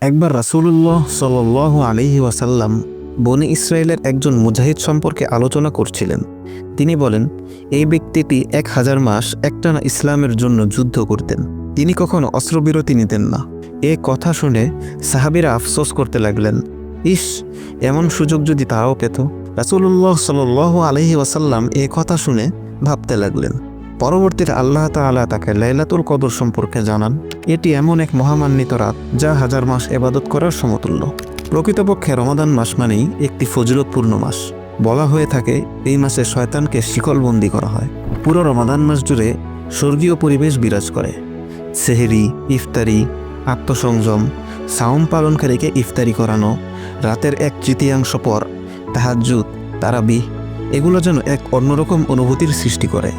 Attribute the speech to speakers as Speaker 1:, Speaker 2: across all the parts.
Speaker 1: একবার রাসূলুল্লাহ সাল্লাহ আলহি ওয়াসাল্লাম বনি ইসরায়েলের একজন মুজাহিদ সম্পর্কে আলোচনা করছিলেন। তিনি বলেন, এই ব্যক্তিটি এক হাজার মাস একটানা ইসলামের জন্য যুদ্ধ করতেন। তিনি কখনো অস্ত্রবিরতি নিতেন না। এ কথা শুনে সাহাবিরা আফসোস করতে লাগলেন। ইস, এমন সুযোগ যদি তারাও পেত? রাসূলুল্লাহ সাল্লাহ আলহি ওয়াসাল্লাম এ কথা শুনে ভাবতে লাগলেন। পরবর্তীতে আল্লাহ তাআলা তাকে লাইলাতুল কদর সম্পর্কে জানান, এটি এমন এক মহামান্বিত রাত যা হাজার মাস এবাদত করার সমতুল্য। প্রকৃতপক্ষে রমাদান মাস মানেই একটি ফজিলতপূর্ণ মাস। বলা হয়ে থাকে, এই মাসে শয়তানকে শিকলবন্দি করা হয়। পুরো রমাদান মাস জুড়ে স্বর্গীয় পরিবেশ বিরাজ করে। সেহেরি, ইফতারি, আত্মসংযম, সাওম পালনকারীকে ইফতারি করানো, রাতের এক তৃতীয়াংশ পর তাহাজ্জুদ তারাবি এগুলো যেন এক অন্যরকম অনুভূতির সৃষ্টি করে।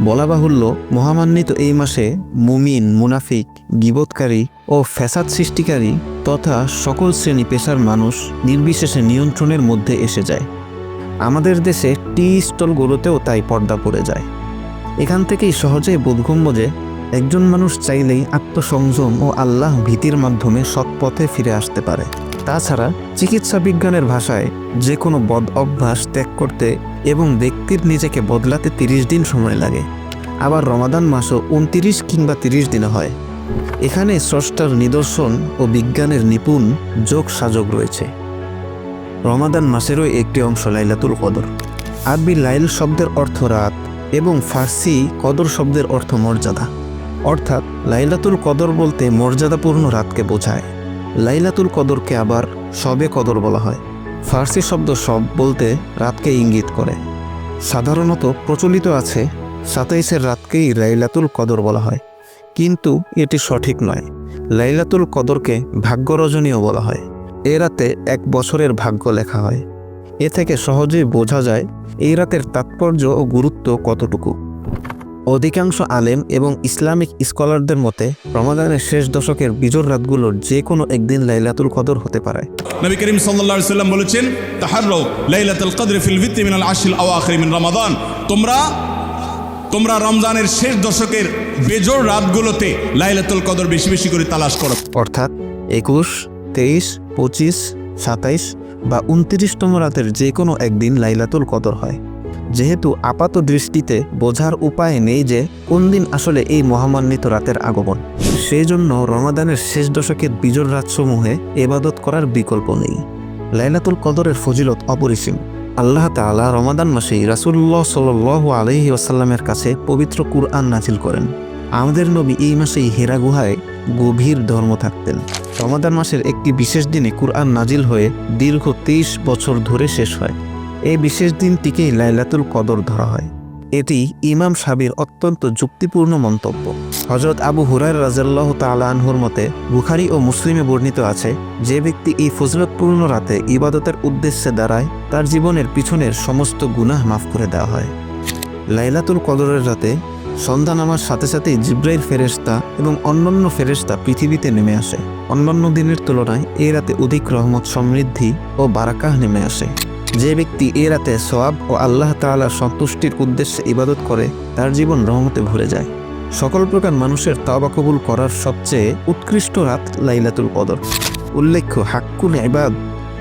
Speaker 1: বলা বাহুল্য, মহামান্বিত এই মাসে মুমিন, মুনাফিক, গিবৎকারী ও ফ্যাসাদ সৃষ্টিকারী তথা সকল শ্রেণি পেশার মানুষ নির্বিশেষে নিয়ন্ত্রণের মধ্যে এসে যায়। আমাদের দেশে টি স্টলগুলোতেও তাই পর্দা পড়ে যায়। এখান থেকেই সহজেই বোধগম্য যে, একজন মানুষ চাইলেই আত্মসংযম ও আল্লাহ ভীতির মাধ্যমে সৎপথে ফিরে আসতে পারে। তাছাড়া চিকিৎসা বিজ্ঞানের ভাষায় যে কোনো বদ অভ্যাস ত্যাগ করতে এবং ব্যক্তির নিজেকে বদলাতে তিরিশ দিন সময় লাগে। আবার রমাদান মাসও উনতিরিশ কিংবা তিরিশ দিনে হয়। এখানে স্রষ্টার নিদর্শন ও বিজ্ঞানের নিপুণ যোগ সাযোগ রয়েছে। রমাদান মাসেরও একটি অংশ লাইলাতুল কদর। আরবি লাইল শব্দের অর্থ রাত এবং ফার্সি কদর শব্দের অর্থ মর্যাদা। অর্থাৎ লাইলাতুল কদর বলতে মর্যাদাপূর্ণ রাতকে বোঝায়। লাইলাতুল কদরকে আবার সবে কদর বলা হয়। ফার্সি শব্দ সব বলতে রাতকে ইঙ্গিত করে। সাধারণত প্রচলিত আছে, সাতাইশের রাতকেই লাইলাতুল কদর বলা হয়। কিন্তু এটি সঠিক নয়। লাইলাতুল কদরকে ভাগ্য রজনীয় বলা হয়। এ রাতে এক বছরের ভাগ্য লেখা হয়। এ থেকে সহজেই বোঝা যায়, এই রাতের তাৎপর্য ও গুরুত্ব কতটুকু। অধিকাংশ আলেম এবং ইসলামিক স্কলারদের মতে রমাদানের শেষ দশকের বিজোর রাতগুলোর যে কোনো একদিন লাইলাতুল কদর হতে পারে।
Speaker 2: নবী করিম সাল্লাল্লাহু আলাইহি সাল্লাম বলেছেন তাহাররাউ লাইলাতুল কদর ফিল মিনাল আশিল আওয়াখির মিন রমাদান। তোমরা তোমরা রমজানের শেষ দশকের বেজোর রাতগুলোতে লাইলাতুল কদর বেশি বেশি করে তালাশ করো।
Speaker 1: অর্থাৎ একুশ তেইশ পঁচিশ সাতাইশ বা উনত্রিশতম রাতের যে কোনো একদিন লাইলাতুল কদর হয়। যেহেতু আপাত দৃষ্টিতে বোঝার উপায় নেই যে কোন দিন আসলে এই মহামান্বিত রাতের আগমন। সেই জন্য রমাদানের শেষ দশকের বিজোর রাতসমূহে এবাদত করার বিকল্প নেই। লাইলাতুল কদরের ফজিলত অপরিসীম। আল্লাহ তাআলা রমাদান মাসেই রাসূলুল্লাহ সাল্লাল্লাহু আলাইহি ওয়াসাল্লামের কাছে পবিত্র কুরআন নাজিল করেন। আমাদের নবী এই মাসেই হেরা গুহায় গভীর ধর্ম থাকতেন। রমাদান মাসের একটি বিশেষ দিনে কুরআন নাজিল হয়ে দীর্ঘ তেইশ বছর ধরে শেষ হয়। এই বিশেষ দিনটিকেই লাইলাতুল কদর ধরা হয়। এটি ইমাম সাবির অত্যন্ত যুক্তিপূর্ণ মন্তব্য। হজরত আবু হুরার রাজাল্লাহ তালা আনহুর মতে, বুখারি ও মুসলিমে বর্ণিত আছে, যে ব্যক্তি এই ফজলতপূর্ণ রাতে ইবাদতের উদ্দেশ্যে দাঁড়ায়, তার জীবনের পিছনের সমস্ত গুনাহ মাফ করে দেওয়া হয়। লাইলাতুল কদরের রাতে সন্ধ্যা নামার সাথে সাথেই জিব্রাইল ফেরেশতা এবং অন্যান্য ফেরেশতা পৃথিবীতে নেমে আসে। অন্যান্য দিনের তুলনায় এই রাতে অধিক রহমত সমৃদ্ধি ও বারাকাহ নেমে আসে। যে ব্যক্তি এ রাতে সোয়াব ও আল্লাহ তালার সন্তুষ্টির উদ্দেশ্যে ইবাদত করে, তার জীবন রহমতে ভরে যায়। সকল প্রকার মানুষের তাওবা কবুল করার সবচেয়ে উৎকৃষ্ট রাত লাইলাতুল কদর। উল্লেখ্য হাক্কুন এবাদ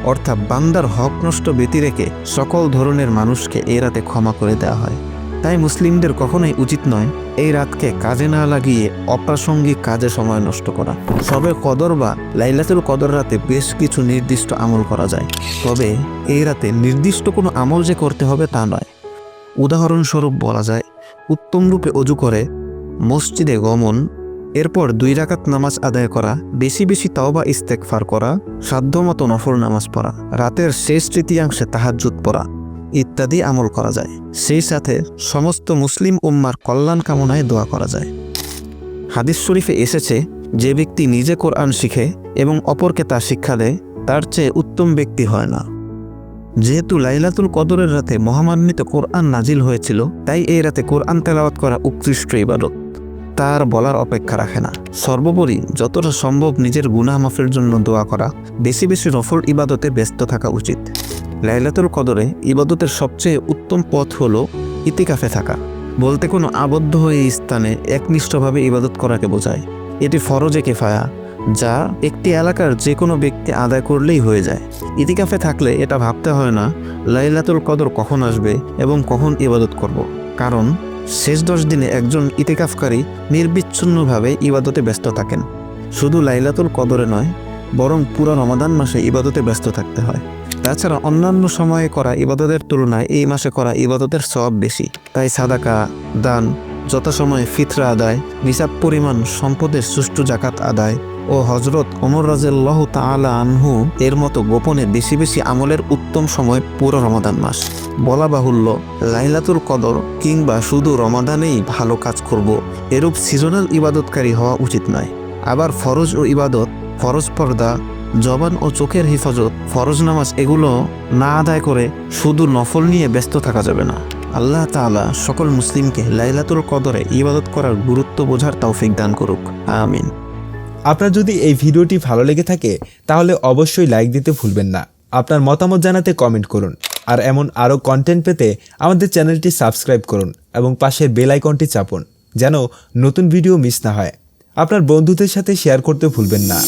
Speaker 1: অর্থাৎ বান্দার হক নষ্ট ব্যতি রেখে সকল ধরনের মানুষকে এ রাতে ক্ষমা করে দেওয়া হয়। তাই মুসলিমদের কখনোই উচিত নয় এই রাতকে কাজে না লাগিয়ে অপ্রাসঙ্গিক কাজে সময় নষ্ট করা। সবে কদর বা লাইলাতুল কদর রাতে বেশ কিছু নির্দিষ্ট আমল করা যায়। তবে এই রাতে নির্দিষ্ট কোনো আমল যে করতে হবে তা নয়। উদাহরণস্বরূপ বলা যায়, উত্তম রূপে অজু করে, মসজিদে গমন, এরপর দুই রাকাত নামাজ আদায় করা, বেশি বেশি তাওবা ইস্তেকফার করা, সাধ্যমতো নফর নামাজ পড়া, রাতের শেষ তৃতীয়াংশে তাহাজ্জুদ পড়া। ইত্যাদি আমল করা যায়। সেই সাথে সমস্ত মুসলিম উম্মার কল্যাণ কামনায় দোয়া করা যায়। হাদিস শরীফে এসেছে, যে ব্যক্তি নিজে কোরআন শিখে এবং অপরকে তা শিক্ষা দেয়, তার চেয়ে উত্তম ব্যক্তি হয় না। যেহেতু লাইলাতুল কদরের রাতে মহামান্বিত কোরআন নাজিল হয়েছিল, তাই এই রাতে কোরআন তেলাওয়াত করা উৎকৃষ্ট ইবাদত। তার বলার অপেক্ষা রাখে না। সর্বোপরি যতটা সম্ভব নিজের গুনাহ মাফের জন্য দোয়া করা, বেশি বেশি নফল ইবাদতে ব্যস্ত থাকা উচিত। লাইলাতুল কদরে ইবাদতের সবচেয়ে উত্তম পথ হলো ইতিকাফে থাকা। বলতে কোনো আবদ্ধ হয়ে এই স্থানে একনিষ্ঠভাবে ইবাদত করাকে বোঝায়। এটি ফরজে কেফায়া, যা একটি এলাকার যে কোনো ব্যক্তি আদায় করলেই হয়ে যায়। ইতিকাফে থাকলে এটা ভাবতে হয় না, লাইলাতুল কদর কখন আসবে এবং কখন ইবাদত করব। কারণ, শেষ দশ দিনে একজন ইতিকাফকারী নির্বিচ্ছিন্নভাবে ইবাদতে ব্যস্ত থাকেন। শুধু লাইলাতুল কদরে নয়, বরং পুরো রমাদান মাসে ইবাদতে ব্যস্ত থাকতে হয়। তাছাড়া অন্যান্য সময়ে করা ইবাদতের তুলনায় এই মাসে করা ইবাদতের সব বেশি। তাই সাদাকা, দান, যথাসময়ে ফিতরা আদায়, নিসাব পরিমাণ সম্পদের সুষ্ঠু জাকাত আদায় ও হজরত ওমর রাজেল্লাহ তাআলা আনহু এর মতো গোপনে বেশি বেশি আমলের উত্তম সময় পুরো রমাদান মাস। বলা বাহুল্য, লাইলাতুল কদর কিংবা শুধু রমাদানেই ভালো কাজ করব, এরূপ সিজনাল ইবাদতকারী হওয়া উচিত নয়। আবার ফরজ ও ইবাদত, ফরজ পর্দা জবান ও চোখের হেফাজত, ফরজ নামাজ এগুলো না আদায় করে শুধু নফল নিয়ে ব্যস্ত থাকা যাবে না। আল্লাহ তাআলা সকল মুসলিমকে লাইলাতুল কদরে ইবাদত করার গুরুত্ব বোঝার তৌফিক দান করুক। আমিন।
Speaker 3: আপনার যদি এই ভিডিওটি ভালো লেগে থাকে, তাহলে অবশ্যই লাইক দিতে ভুলবেন না। আপনার মতামত জানাতে কমেন্ট করুন। আর এমন আরও কন্টেন্ট পেতে আমাদের চ্যানেলটি সাবস্ক্রাইব করুন এবং পাশের বেল আইকনটি চাপুন, যেন নতুন ভিডিও মিস না হয়। আপনার বন্ধুদের সাথে শেয়ার করতে ভুলবেন না।